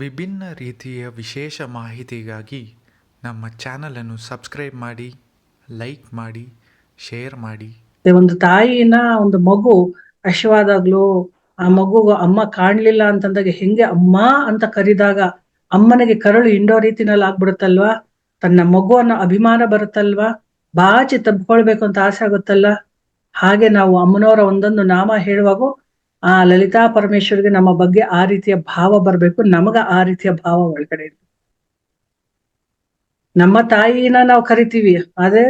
ವಿಭಿನ್ನ ರೀತಿಯ ವಿಶೇಷ ಮಾಹಿತಿಗಾಗಿ ನಮ್ಮ ಚಾನಲನ್ನು ಸಬ್ಸ್ಕ್ರೈಬ್ ಮಾಡಿ, ಲೈಕ್ ಮಾಡಿ, ಶೇರ್ ಮಾಡಿ. ಒಂದು ತಾಯಿನ ಒಂದು ಮಗು ಅಶ್ವಾದಾಗ್ಲು, ಆ ಮಗು ಅಮ್ಮ ಕಾಣ್ಲಿಲ್ಲ ಅಂತಂದಾಗ ಹೆಂಗೆ ಅಮ್ಮ ಅಂತ ಕರಿದಾಗ ಅಮ್ಮನಿಗೆ ಕರಳು ಹಿಂಡೋ ರೀತಿನಲ್ಲಿ ಆಗ್ಬಿಡುತ್ತಲ್ವಾ? ತನ್ನ ಮಗು ಅನ್ನೋ ಅಭಿಮಾನ ಬರುತ್ತಲ್ವಾ? ಬಾಚಿ ತಬ್ಕೊಳ್ಬೇಕು ಅಂತ ಆಸೆ ಆಗುತ್ತಲ್ಲ? ಹಾಗೆ ನಾವು ಅಮ್ಮನವರ ಒಂದೊಂದು ನಾಮ ಹೇಳುವಾಗ ಆ ಲಲಿತಾ ಪರಮೇಶ್ವರಿಗೆ ನಮ್ಮ ಬಗ್ಗೆ ಆ ರೀತಿಯ ಭಾವ ಬರ್ಬೇಕು, ನಮಗ ಆ ರೀತಿಯ ಭಾವ ಒಳಗಡೆ ಇರ್ಬೇಕು. ನಮ್ಮ ತಾಯಿನ ನಾವು ಕರಿತೀವಿ, ಆದ್ರೆ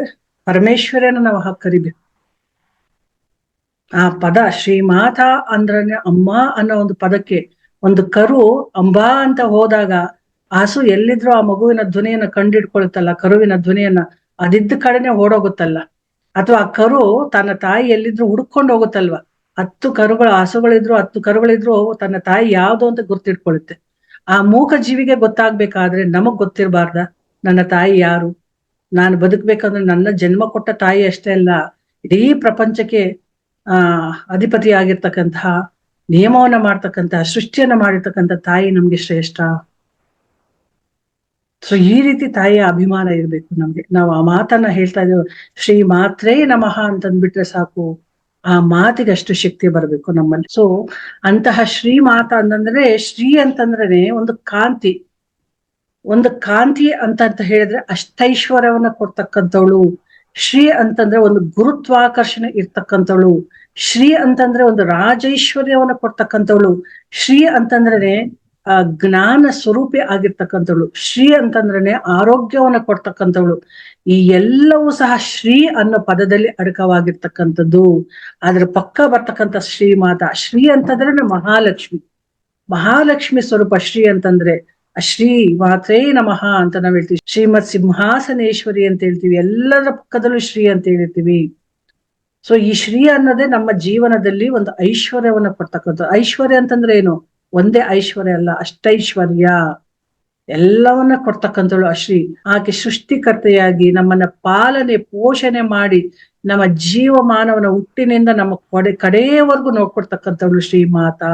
ಪರಮೇಶ್ವರನ ನಾವು ಹಾಕಿ ಕರಿಬೇಕು. ಆ ಪದ ಶ್ರೀಮಾತ ಅಂದ್ರೆ ಅಮ್ಮ ಅನ್ನೋ ಒಂದು ಪದಕ್ಕೆ ಒಂದು ಕರು ಅಂಬಾ ಅಂತ ಹೋದಾಗ ಹಸು ಎಲ್ಲಿದ್ರು ಆ ಮಗುವಿನ ಧ್ವನಿಯನ್ನ ಕಂಡಿಡ್ಕೊಳ್ತಲ್ಲ ಕರುವಿನ ಧ್ವನಿಯನ್ನ ಅದಿದ್ದ ಕಡೆನೆ ಓಡೋಗುತ್ತಲ್ಲ. ಅಥವಾ ಆ ಕರು ತನ್ನ ತಾಯಿ ಎಲ್ಲಿದ್ರು ಹುಡ್ಕೊಂಡು ಹೋಗುತ್ತಲ್ವ? ಹತ್ತು ಕರುಗಳು ಹಸುಗಳಿದ್ರು, ಹತ್ತು ಕರುಗಳಿದ್ರು ತನ್ನ ತಾಯಿ ಯಾವ್ದು ಅಂತ ಗುರ್ತಿಟ್ಕೊಳ್ಳುತ್ತೆ ಆ ಮೂಕ ಜೀವಿಗೆ ಗೊತ್ತಾಗ್ಬೇಕಾದ್ರೆ ನಮಗ್ ಗೊತ್ತಿರಬಾರ್ದ, ನನ್ನ ತಾಯಿ ಯಾರು? ನಾನು ಬದುಕ್ಬೇಕಂದ್ರೆ ನನ್ನ ಜನ್ಮ ಕೊಟ್ಟ ತಾಯಿ ಅಷ್ಟೇ ಅಲ್ಲ, ಇಡೀ ಪ್ರಪಂಚಕ್ಕೆ, ಆ ಅಧಿಪತಿ ಆಗಿರ್ತಕ್ಕಂತಹ ನಿಯಮವನ್ನ ಮಾಡ್ತಕ್ಕಂತಹ, ಸೃಷ್ಟಿಯನ್ನ ಮಾಡಿರ್ತಕ್ಕಂಥ ತಾಯಿ ನಮ್ಗೆ ಶ್ರೇಷ್ಠ. ಸೊ ಈ ರೀತಿ ತಾಯಿಯ ಅಭಿಮಾನ ಇರ್ಬೇಕು ನಮ್ಗೆ. ನಾವು ಆ ಮಾತನ್ನ ಹೇಳ್ತಾ ಇದ್ದೇವೆ, ಶ್ರೀ ಮಾತ್ರೇ ನಮಃ ಅಂತಂದ್ಬಿಟ್ರೆ ಸಾಕು. ಆ ಮಾತಿಗೆ ಅಷ್ಟು ಶಕ್ತಿ ಬರಬೇಕು ನಮ್ಮಲ್ಲಿ. ಸೊ ಅಂತಹ ಶ್ರೀ ಮಾತ ಅಂತಂದ್ರೆ, ಶ್ರೀ ಅಂತಂದ್ರೆ ಒಂದು ಕಾಂತಿ. ಒಂದು ಕಾಂತಿ ಅಂತ ಅಂತ ಹೇಳಿದ್ರೆ ಅಷ್ಟೈಶ್ವರ್ಯವನ್ನ ಕೊಡ್ತಕ್ಕಂಥವಳು. ಶ್ರೀ ಅಂತಂದ್ರೆ ಒಂದು ಗುರುತ್ವಾಕರ್ಷಣೆ ಇರ್ತಕ್ಕಂಥವಳು. ಶ್ರೀ ಅಂತಂದ್ರೆ ಒಂದು ರಾಜೈಶ್ವರ್ಯವನ್ನ ಕೊಡ್ತಕ್ಕಂಥವಳು. ಶ್ರೀ ಅಂತಂದ್ರೆ ಜ್ಞಾನ ಸ್ವರೂಪಿ ಆಗಿರ್ತಕ್ಕಂಥವಳು. ಶ್ರೀ ಅಂತಂದ್ರೆ ಆರೋಗ್ಯವನ್ನ ಕೊಡ್ತಕ್ಕಂಥವಳು. ಈ ಎಲ್ಲವೂ ಸಹ ಶ್ರೀ ಅನ್ನೋ ಪದದಲ್ಲಿ ಅಡಕವಾಗಿರ್ತಕ್ಕಂಥದ್ದು. ಅದ್ರ ಪಕ್ಕ ಬರ್ತಕ್ಕಂಥ ಶ್ರೀಮಾತ ಶ್ರೀ ಅಂತಂದ್ರೆ ಮಹಾಲಕ್ಷ್ಮಿ. ಮಹಾಲಕ್ಷ್ಮಿ ಸ್ವರೂಪ ಶ್ರೀ ಅಂತಂದ್ರೆ ಶ್ರೀ ಮಾತ್ರೇ ನಮಃ ಅಂತ ನಾವ್ ಹೇಳ್ತೀವಿ. ಶ್ರೀಮತ್ ಸಿಂಹಾಸನೇಶ್ವರಿ ಅಂತ ಹೇಳ್ತೀವಿ. ಎಲ್ಲದರ ಪಕ್ಕದಲ್ಲೂ ಶ್ರೀ ಅಂತ ಹೇಳಿರ್ತೀವಿ. ಸೊ ಈ ಶ್ರೀ ಅನ್ನೋದೇ ನಮ್ಮ ಜೀವನದಲ್ಲಿ ಒಂದು ಐಶ್ವರ್ಯವನ್ನ ಕೊಡ್ತಕ್ಕಂಥ ಐಶ್ವರ್ಯ ಅಂತಂದ್ರೆ ಏನು? ಒಂದೇ ಐಶ್ವರ್ಯ ಅಲ್ಲ, ಅಷ್ಟೈಶ್ವರ್ಯ. ಎಲ್ಲವನ್ನ ಕೊಡ್ತಕ್ಕಂಥಳು ಅಶ್ರೀ. ಆಕೆ ಸೃಷ್ಟಿಕರ್ತೆಯಾಗಿ ನಮ್ಮನ್ನ ಪಾಲನೆ, ಪೋಷಣೆ ಮಾಡಿ ನಮ್ಮ ಜೀವಮಾನವನ ಹುಟ್ಟಿನಿಂದ ನಮ್ಮ ಕೊಡೆ ಕಡೆಯವರೆಗೂ ನೋಡ್ಕೊಡ್ತಕ್ಕಂಥವಳು ಶ್ರೀ ಮಾತಾ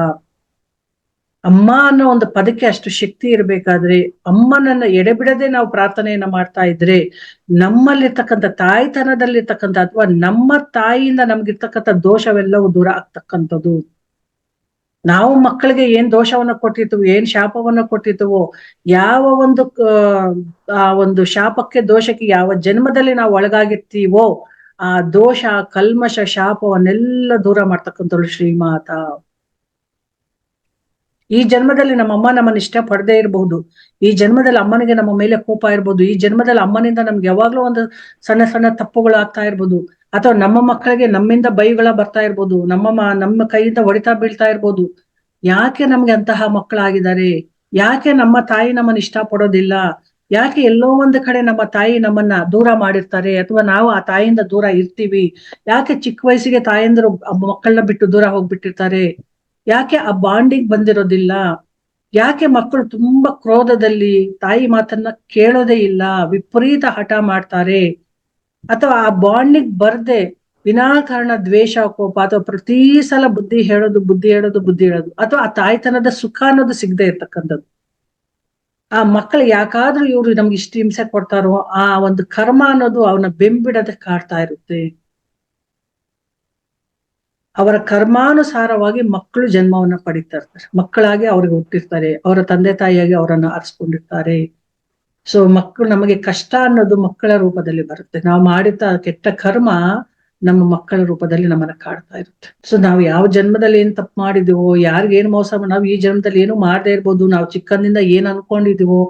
ಅಮ್ಮ ಅನ್ನೋ ಒಂದು ಪದಕ್ಕೆ ಅಷ್ಟು ಶಕ್ತಿ ಇರಬೇಕಾದ್ರೆ ಅಮ್ಮನನ್ನ ಎಡೆಬಿಡದೆ ನಾವು ಪ್ರಾರ್ಥನೆಯನ್ನ ಮಾಡ್ತಾ ಇದ್ರೆ ನಮ್ಮಲ್ಲಿರ್ತಕ್ಕಂಥ ತಾಯ್ತನದಲ್ಲಿರ್ತಕ್ಕಂಥ ಅಥವಾ ನಮ್ಮ ತಾಯಿಯಿಂದ ನಮ್ಗಿರ್ತಕ್ಕಂಥ ದೋಷವೆಲ್ಲವೂ ದೂರ ಆಗ್ತಕ್ಕಂಥದ್ದು. ನಾವು ಮಕ್ಕಳಿಗೆ ಏನ್ ದೋಷವನ್ನ ಕೊಟ್ಟಿರ್ತೀವೋ, ಏನ್ ಶಾಪವನ್ನ ಕೊಟ್ಟಿರ್ತೀವೋ, ಯಾವ ಒಂದು, ಆ ಒಂದು ಶಾಪಕ್ಕೆ ದೋಷಕ್ಕೆ ಯಾವ ಜನ್ಮದಲ್ಲಿ ನಾವು ಒಳಗಾಗಿರ್ತೀವೋ, ಆ ದೋಷ, ಕಲ್ಮಶ, ಶಾಪವನ್ನೆಲ್ಲ ದೂರ ಮಾಡ್ತಕ್ಕಂಥವ್ಳು ಶ್ರೀಮಾತ. ಈ ಜನ್ಮದಲ್ಲಿ ನಮ್ಮ ಅಮ್ಮ ನಮ್ಮನ್ನ ಇಷ್ಟ ಪಡದೇ ಇರಬಹುದು. ಈ ಜನ್ಮದಲ್ಲಿ ಅಮ್ಮನಿಗೆ ನಮ್ಮ ಮೇಲೆ ಕೋಪ ಇರ್ಬೋದು ಈ ಜನ್ಮದಲ್ಲಿ ಅಮ್ಮನಿಂದ ನಮ್ಗೆ ಯಾವಾಗ್ಲೂ ಒಂದು ಸಣ್ಣ ಸಣ್ಣ ತಪ್ಪುಗಳು ಆಗ್ತಾ ಇರ್ಬೋದು. ಅಥವಾ ನಮ್ಮ ಮಕ್ಕಳಿಗೆ ನಮ್ಮಿಂದ ಬೈಗಳ ಬರ್ತಾ ಇರ್ಬೋದು, ನಮ್ಮ ನಮ್ಮ ಕೈಯಿಂದ ಹೊಡಿತಾ ಬೀಳ್ತಾ ಇರ್ಬೋದು, ಯಾಕೆ ನಮ್ಗೆ ಅಂತಹ ಮಕ್ಕಳಾಗಿದ್ದಾರೆ? ಯಾಕೆ ನಮ್ಮ ತಾಯಿ ನಮ್ಮನ್ನ ಇಷ್ಟ ಪಡೋದಿಲ್ಲ ಯಾಕೆ ಎಲ್ಲೋ ಒಂದು ಕಡೆ ನಮ್ಮ ತಾಯಿ ನಮ್ಮನ್ನ ದೂರ ಮಾಡಿರ್ತಾರೆ? ಅಥವಾ ನಾವು ಆ ತಾಯಿಯಿಂದ ದೂರ ಇರ್ತೀವಿ? ಯಾಕೆ ಚಿಕ್ಕ ವಯಸ್ಸಿಗೆ ತಾಯಂದಿರು ಮಕ್ಕಳನ್ನ ಬಿಟ್ಟು ದೂರ ಹೋಗ್ಬಿಟ್ಟಿರ್ತಾರೆ? ಯಾಕೆ ಆ ಬಾಂಡಿಂಗ್ ಬಂದಿರೋದಿಲ್ಲ? ಯಾಕೆ ಮಕ್ಕಳು ತುಂಬಾ ಕ್ರೋಧದಲ್ಲಿ ತಾಯಿ ಮಾತನ್ನ ಕೇಳೋದೇ ಇಲ್ಲ? ವಿಪರೀತ ಹಠ ಮಾಡ್ತಾರೆ? ಅಥವಾ ಆ ಬಾಂಡಿಗ್ ಬರ್ದೆ ವಿನಾಕಾರಣ ದ್ವೇಷ, ಕೋಪ ಅಥವಾ ಪ್ರತಿ ಸಲ ಬುದ್ಧಿ ಹೇಳೋದು ಬುದ್ಧಿ ಹೇಳೋದು ಬುದ್ಧಿ ಹೇಳೋದು, ಅಥವಾ ಆ ತಾಯ್ತನದ ಸುಖ ಅನ್ನೋದು ಸಿಗದೆ ಇರ್ತಕ್ಕಂಥದ್ದು. ಆ ಮಕ್ಕಳು ಯಾಕಾದ್ರೂ ಇವ್ರು ನಮ್ಗೆ ಇಷ್ಟು ಹಿಂಸೆ ಕೊಡ್ತಾರೋ, ಆ ಒಂದು ಕರ್ಮ ಅನ್ನೋದು ಅವನ ಬೆಂಬಿಡದೆ ಕಾಡ್ತಾ ಇರುತ್ತೆ. ಅವರ ಕರ್ಮಾನುಸಾರವಾಗಿ ಮಕ್ಕಳು ಜನ್ಮವನ್ನ ಪಡಿತಾ ಇರ್ತಾರೆ. ಮಕ್ಕಳಾಗಿ ಅವ್ರಿಗೆ ಹುಟ್ಟಿರ್ತಾರೆ. ಅವರ ತಂದೆ ತಾಯಿಯಾಗಿ ಅವರನ್ನು ಅರ್ಸ್ಕೊಂಡಿರ್ತಾರೆ. ಸೊ ಮಕ್ಕಳು ನಮಗೆ ಕಷ್ಟ ಅನ್ನೋದು ಮಕ್ಕಳ ರೂಪದಲ್ಲಿ ಬರುತ್ತೆ. ನಾವು ಮಾಡಿದ ಕೆಟ್ಟ ಕರ್ಮ ನಮ್ಮ ಮಕ್ಕಳ ರೂಪದಲ್ಲಿ ನಮ್ಮನ್ನ ಕಾಡ್ತಾ ಇರುತ್ತೆ. ಸೊ ನಾವು ಯಾವ ಜನ್ಮದಲ್ಲಿ ಏನ್ ತಪ್ಪು ಮಾಡಿದೀವೋ ಏನ್ ಮೋಸ ನಾವು ಈ ಜನ್ಮದಲ್ಲಿ ಏನು ಮಾಡದೇ ಇರ್ಬೋದು, ನಾವು ಚಿಕ್ಕಂದಿಂದ ಏನ್ ಅನ್ಕೊಂಡಿದೀವೋ,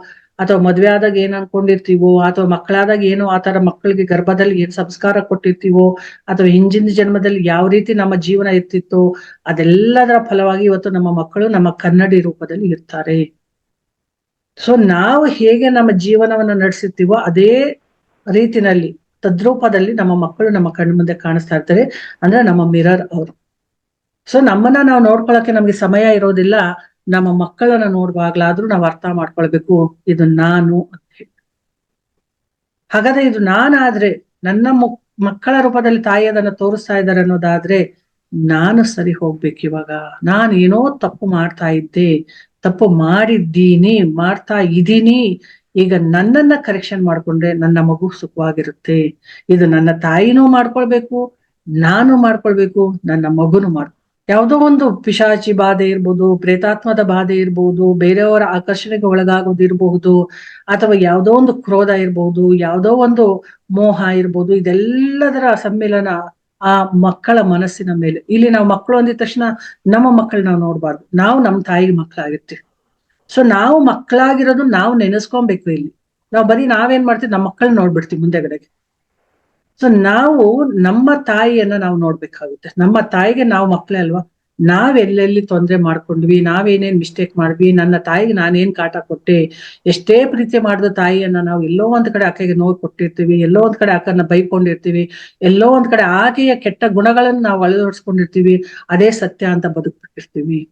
ಅಥವಾ ಮದ್ವೆ ಆದಾಗ ಏನ್ ಅನ್ಕೊಂಡಿರ್ತೀವೋ, ಅಥವಾ ಮಕ್ಕಳಾದಾಗ ಏನು ಆತರ ಮಕ್ಕಳಿಗೆ ಗರ್ಭದಲ್ಲಿ ಏನ್ ಸಂಸ್ಕಾರ ಕೊಟ್ಟಿರ್ತೀವೋ, ಅಥವಾ ಹಿಂದಿನ ಜನ್ಮದಲ್ಲಿ ಯಾವ ರೀತಿ ನಮ್ಮ ಜೀವನ ಇರ್ತಿತ್ತೋ ಅದೆಲ್ಲದರ ಫಲವಾಗಿ ಇವತ್ತು ನಮ್ಮ ಮಕ್ಕಳು ನಮ್ಮ ಕನ್ನಡಿ ರೂಪದಲ್ಲಿ ಇರ್ತಾರೆ. ಸೊ ನಾವು ಹೇಗೆ ನಮ್ಮ ಜೀವನವನ್ನ ನಡೆಸುತ್ತೀವೋ ಅದೇ ರೀತಿನಲ್ಲಿ, ತದ್ರೂಪದಲ್ಲಿ ನಮ್ಮ ಮಕ್ಕಳು ನಮ್ಮ ಕಣ್ಣು ಮುಂದೆ ಕಾಣಿಸ್ತಾ ಇರ್ತಾರೆ. ಅಂದ್ರೆ ನಮ್ಮ ಮಿರರ್ ಅವರು. ಸೊ ನಮ್ಮನ್ನ ನಾವು ನೋಡ್ಕೊಳಕ್ಕೆ ನಮ್ಗೆ ಸಮಯ ಇರೋದಿಲ್ಲ. ನಮ್ಮ ಮಕ್ಕಳನ್ನ ನೋಡುವಾಗ್ಲಾದ್ರೂ ನಾವು ಅರ್ಥ ಮಾಡ್ಕೊಳ್ಬೇಕು, ಇದು ನಾನು ಅಂತ ಹೇಳಿ. ಹಾಗಾದ್ರೆ ಇದು ನಾನಾದ್ರೆ ನನ್ನ ಮಕ್ಕಳ ರೂಪದಲ್ಲಿ ತಾಯಿ ಅದನ್ನ ತೋರಿಸ್ತಾ ಇದ್ದಾರೆ ಅನ್ನೋದಾದ್ರೆ, ನಾನು ಸರಿ ಹೋಗ್ಬೇಕು ನಾನು ಏನೋ ತಪ್ಪು ಮಾಡ್ತಾ ಇದ್ದೆ. ತಪ್ಪು ಮಾಡಿದ್ದೀನಿ, ಮಾಡ್ತಾ ಇದ್ದೀನಿ ಈಗ ನನ್ನನ್ನ ಕರೆಕ್ಷನ್ ಮಾಡ್ಕೊಂಡ್ರೆ ನನ್ನ ಮಗು ಸುಖವಾಗಿರುತ್ತೆ. ಇದು ನನ್ನ ತಾಯಿನೂ ಮಾಡ್ಕೊಳ್ಬೇಕು, ನಾನು ಮಾಡ್ಕೊಳ್ಬೇಕು, ನನ್ನ ಮಗುನು ಮಾಡ್, ಯಾವುದೋ ಒಂದು ಪಿಶಾಚಿ ಬಾಧೆ ಇರ್ಬೋದು, ಪ್ರೇತಾತ್ಮದ ಬಾಧೆ ಇರ್ಬೋದು, ಬೇರೆಯವರ ಆಕರ್ಷಣೆಗೆ ಒಳಗಾಗೋದಿರ್ಬಹುದು ಅಥವಾ ಯಾವುದೋ ಒಂದು ಕ್ರೋಧ ಇರ್ಬೋದು, ಯಾವುದೋ ಒಂದು ಮೋಹ ಇರ್ಬೋದು, ಇದೆಲ್ಲದರ ಸಮ್ಮಿಲನ ಆ ಮಕ್ಕಳ ಮನಸ್ಸಿನ ಮೇಲೆ. ಇಲ್ಲಿ ನಾವು ಮಕ್ಕಳು ಅಂದಿದ ತಕ್ಷಣ ನಮ್ಮ ಮಕ್ಕಳು ನಾವು ನೋಡ್ಬಾರ್ದು. ನಾವು ನಮ್ಮ ತಾಯಿಗೆ ಮಕ್ಕಳಾಗಿರ್ತೀವಿ ಸೊ ನಾವು ಮಕ್ಕಳಾಗಿರೋದು ನಾವು ನೆನೆಸ್ಕೊಬೇಕು ಇಲ್ಲಿ. ನಾವು ಬರೀ ನಾವೇನ್ ಮಾಡ್ತೀವಿ ನಮ್ಮ ಮಕ್ಕಳನ್ನ ನೋಡ್ಬಿಡ್ತೀವಿ ಮುಂದೆಗಡೆಗೆ. ಸೊ ನಾವು ನಮ್ಮ ತಾಯಿಯನ್ನ ನಾವು ನೋಡ್ಬೇಕಾಗುತ್ತೆ. ನಮ್ಮ ತಾಯಿಗೆ ನಾವು ಮಕ್ಕಳೇ ಅಲ್ವಾ? ನಾವ್ ತೊಂದರೆ ಮಾಡ್ಕೊಂಡ್ವಿ, ನಾವೇನೇನ್ ಮಿಸ್ಟೇಕ್ ಮಾಡ್ವಿ ನನ್ನ ತಾಯಿಗೆ ನಾನೇನ್ ಕಾಟ ಕೊಟ್ಟೆ, ಎಷ್ಟೇ ಪ್ರೀತಿ ಮಾಡಿದ ತಾಯಿಯನ್ನ ನಾವು ಎಲ್ಲೋ ಒಂದ್ ಕಡೆ ಆಕೆಗೆ ನೋವು ಕೊಟ್ಟಿರ್ತೀವಿ, ಎಲ್ಲೋ ಒಂದ್ ಕಡೆ ಆಕನ್ನ ಬೈಕೊಂಡಿರ್ತೀವಿ, ಎಲ್ಲೋ ಒಂದ್ ಕಡೆ ಆಕೆಯ ಕೆಟ್ಟ ಗುಣಗಳನ್ನ ನಾವು ಅಳವಡಿಸ್ಕೊಂಡಿರ್ತೀವಿ, ಅದೇ ಸತ್ಯ ಅಂತ ಬದುಕ್ಬಿಟ್ಟಿರ್ತೀವಿ.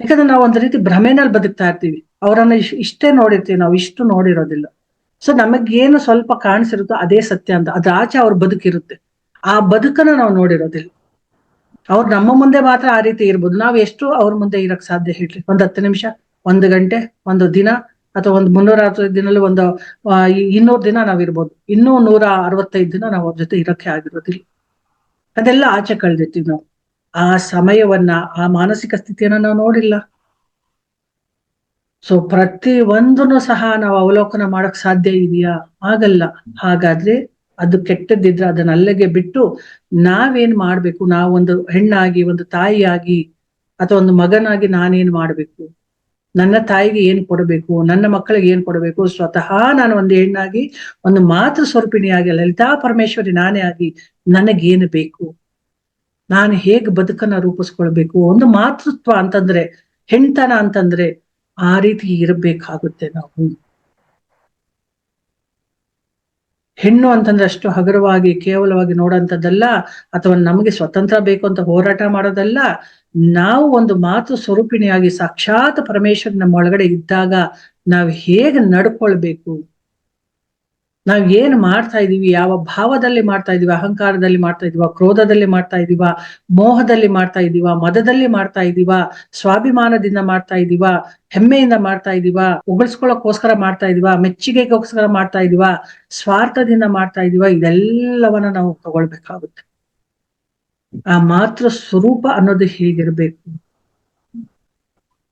ಯಾಕಂದ್ರೆ ನಾವು ಒಂದ್ ರೀತಿ ಭ್ರಮೆನಲ್ಲಿ ಬದುಕ್ತಾ ಇರ್ತೀವಿ, ಅವರನ್ನ ಇಷ್ಟೇ ನೋಡಿರ್ತೀವಿ ನಾವು, ಇಷ್ಟು ನೋಡಿರೋದಿಲ್ಲ. ಸೊ ನಮಗೇನು ಸ್ವಲ್ಪ ಕಾಣಿಸಿರುತ್ತೋ ಅದೇ ಸತ್ಯ ಅಂತ ಅದ್ರ ಆಚೆ ಅವ್ರ ಬದುಕಿರುತ್ತೆ. ಆ ಬದುಕನ್ನ ನಾವು ನೋಡಿರೋದಿಲ್ಲ. ಅವ್ರು ನಮ್ಮ ಮುಂದೆ ಮಾತ್ರ ಆ ರೀತಿ ಇರ್ಬೋದು. ನಾವು ಎಷ್ಟು ಅವ್ರ ಮುಂದೆ ಇರಕ್ ಸಾಧ್ಯ ಹೇಳ್ರಿ? ಒಂದ್ ಹತ್ತು ನಿಮಿಷ, ಒಂದು ಗಂಟೆ, ಒಂದು ದಿನ ಅಥವಾ ಒಂದು ಮುನ್ನೂರ ಅರವತ್ತೈದು ದಿನಲ್ಲಿ ಒಂದು ಇನ್ನೂರು ದಿನ ನಾವ್ ಇರ್ಬೋದು. ಇನ್ನೂ ನೂರ ಅರವತ್ತೈದು ದಿನ ನಾವು ಅವ್ರ ಜೊತೆ ಇರಕ್ಕೆ ಆಗಿರೋದಿಲ್ಲ. ಅದೆಲ್ಲ ಆಚೆ ಕಳೆದಿರ್ತೀವಿ ನಾವು. ಆ ಸಮಯವನ್ನ, ಆ ಮಾನಸಿಕ ಸ್ಥಿತಿಯನ್ನ ನಾವು ನೋಡಿಲ್ಲ. ಸೊ ಪ್ರತಿ ಒಂದನ್ನು ಸಹ ನಾವು ಅವಲೋಕನ ಮಾಡಕ್ ಸಾಧ್ಯ ಇದೆಯಾ? ಆಗಲ್ಲ. ಹಾಗಾದ್ರೆ ಅದು ಕೆಟ್ಟದ್ದಿದ್ರೆ ಅದನ್ನ ಅಲ್ಲಿಗೆ ಬಿಟ್ಟು ನಾವೇನ್ ಮಾಡ್ಬೇಕು? ನಾವೊಂದು ಹೆಣ್ಣಾಗಿ, ಒಂದು ತಾಯಿಯಾಗಿ ಅಥವಾ ಒಂದು ಮಗನಾಗಿ ನಾನೇನ್ ಮಾಡ್ಬೇಕು? ನನ್ನ ತಾಯಿಗೆ ಏನ್ ಕೊಡಬೇಕು? ನನ್ನ ಮಕ್ಕಳಿಗೆ ಏನ್ ಕೊಡಬೇಕು? ಸ್ವತಃ ನಾನು ಒಂದು ಹೆಣ್ಣಾಗಿ, ಒಂದು ಮಾತೃ ಸ್ವರೂಪಿಣಿಯಾಗಿ ಲಲಿತಾ ಪರಮೇಶ್ವರಿ ನಾನೇ ಆಗಿ ನನಗೇನು ಬೇಕು? ನಾನು ಹೇಗೆ ಬದುಕನ್ನ ರೂಪಿಸ್ಕೊಳ್ಬೇಕು? ಒಂದು ಮಾತೃತ್ವ ಅಂತಂದ್ರೆ, ಹೆಣ್ತನ ಅಂತಂದ್ರೆ ಆ ರೀತಿ ಇರಬೇಕಾಗುತ್ತೆ ನಾವು. ಹೆಣ್ಣು ಅಂತಂದ್ರೆ ಅಷ್ಟು ಹಗುರವಾಗಿ, ಕೇವಲವಾಗಿ ನೋಡೋಂಥದ್ದಲ್ಲ ಅಥವಾ ನಮಗೆ ಸ್ವತಂತ್ರ ಬೇಕು ಅಂತ ಹೋರಾಟ ಮಾಡೋದಲ್ಲ, ನಾವು ಒಂದು ಮಾತು ಸ್ವರೂಪಿಣಿಯಾಗಿ ಸಾಕ್ಷಾತ್ ಪರಮೇಶ್ವರ್ ನಮ್ಮ ಒಳಗಡೆ ಇದ್ದಾಗ ನಾವು ಹೇಗೆ ನಡ್ಕೊಳ್ಬೇಕು? ನಾವ್ ಏನ್ ಮಾಡ್ತಾ ಇದೀವಿ ಯಾವ ಭಾವದಲ್ಲಿ ಮಾಡ್ತಾ ಇದೀವ ಅಹಂಕಾರದಲ್ಲಿ ಮಾಡ್ತಾ ಇದೀವ ಕ್ರೋಧದಲ್ಲಿ ಮಾಡ್ತಾ ಇದೀವ ಮೋಹದಲ್ಲಿ ಮಾಡ್ತಾ ಇದೀವ ಮದದಲ್ಲಿ ಮಾಡ್ತಾ ಇದೀವ ಸ್ವಾಭಿಮಾನದಿಂದ ಮಾಡ್ತಾ ಇದೀವ ಹೆಮ್ಮೆಯಿಂದ ಮಾಡ್ತಾ ಇದೀವ ಉಗಳಿಸ್ಕೊಳ್ಳೋಕೋಸ್ಕರ ಮಾಡ್ತಾ ಇದೀವ ಮೆಚ್ಚುಗೆಗೋಸ್ಕರ ಮಾಡ್ತಾ ಇದೀವ ಸ್ವಾರ್ಥದಿಂದ ಮಾಡ್ತಾ ಇದೀವ ಇದೆಲ್ಲವನ್ನ ನಾವು ತಗೊಳ್ಬೇಕಾಗುತ್ತೆ ಆ ಮಾತೃ ಸ್ವರೂಪ ಅನ್ನೋದು ಹೇಗಿರ್ಬೇಕು